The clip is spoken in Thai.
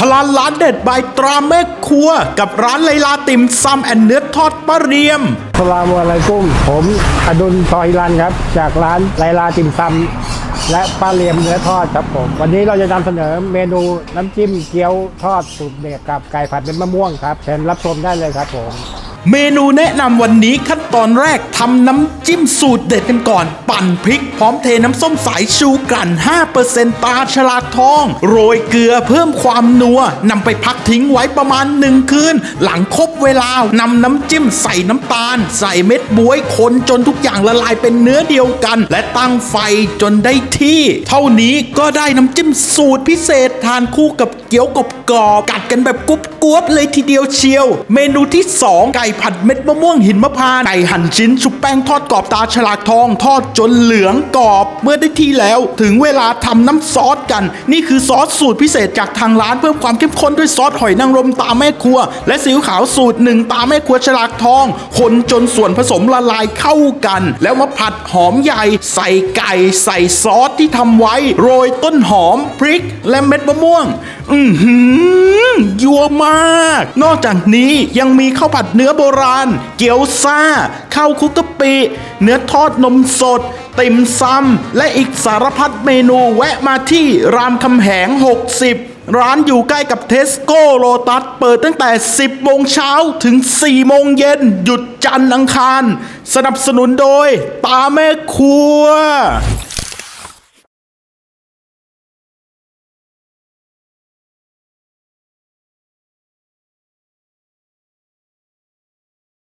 ฮลาลร้านเด็ดบายตราแม่ครัว กับร้านไลลาติมซัมแอนเนื้อทอดปลาเรียมสลามอะลัยกุ้มผมอดุลซอยรันครับ จากร้านไลลาติมซัมและปลาเลียมเนื้อทอดครับผม วันนี้เราจะนำเสนอเมนูน้ำจิ้มเกี๊ยวทอดสูตรเด็ดกับไก่ผัดเป็นมะม่วงครับเชิญรับชมได้เลยครับผม เมนูแนะนำวันนี้ขั้นตอนแรกทำน้ำจิ้มสูตรเด็ดกันก่อน ปั่นพริกพร้อมเทน้ำส้มสายชูกลั่น 5%ตาฉลากทอง โรยเกลือเพิ่มความนัวนำไปพักทิ้งไว้ประมาณหนึ่งคืน หลังครบเวลานำน้ำจิ้มใส่น้ำตาล ใส่เม็ดบวยคนจนทุกอย่างละลายเป็นเนื้อเดียวกัน และตั้งไฟจนได้ที่ เท่านี้ก็ได้น้ำจิ้มสูตรพิเศษทานคู่กับเกี๊ยวกรอบกัดกันแบบกรุบกรวบเลยทีเดียวเชียว เมนูที่ 2 ไก่ผัดเม็ดมะม่วงหินมะพร้าวไก่หั่นชิ้นชุบแป้งทอดกรอบตาฉลากทอง ทอดจนเหลืองกรอบเมื่อได้ที่แล้ว ถึงเวลาทำน้ำซอสกัน นี่คือซอสสูตรพิเศษจากทางร้านเพิ่มความเข้มข้นด้วยซอสหอยนางรมตาแม่ครัว และซีอิ๊วขาวสูตรหนึ่งตาแม่ครัวฉลากทอง คนจนส่วนผสมละลายเข้ากัน แล้วมาผัดหอมใหญ่ใส่ไก่ใส่ซอสที่ทำไว้ โรยต้นหอมพริกและเม็ดมะม่วง อือหือ ยัวมาก นอกจากนี้ยังมีข้าวผัดเนื้อโบราณ เกี๊ยวซ่า ข้าวคุกกะปิ เนื้อทอดนมสด ติ่มซำและอีกสารพัดเมนูแวะมาที่รามคำแหง 60ร้านอยู่ใกล้กับเทสโก้โลตัส เปิดตั้งแต่ 10 โมงเช้าถึง 4 โมงเย็น หยุดจันทร์อังคาร สนับสนุนโดยตาแม่ครัว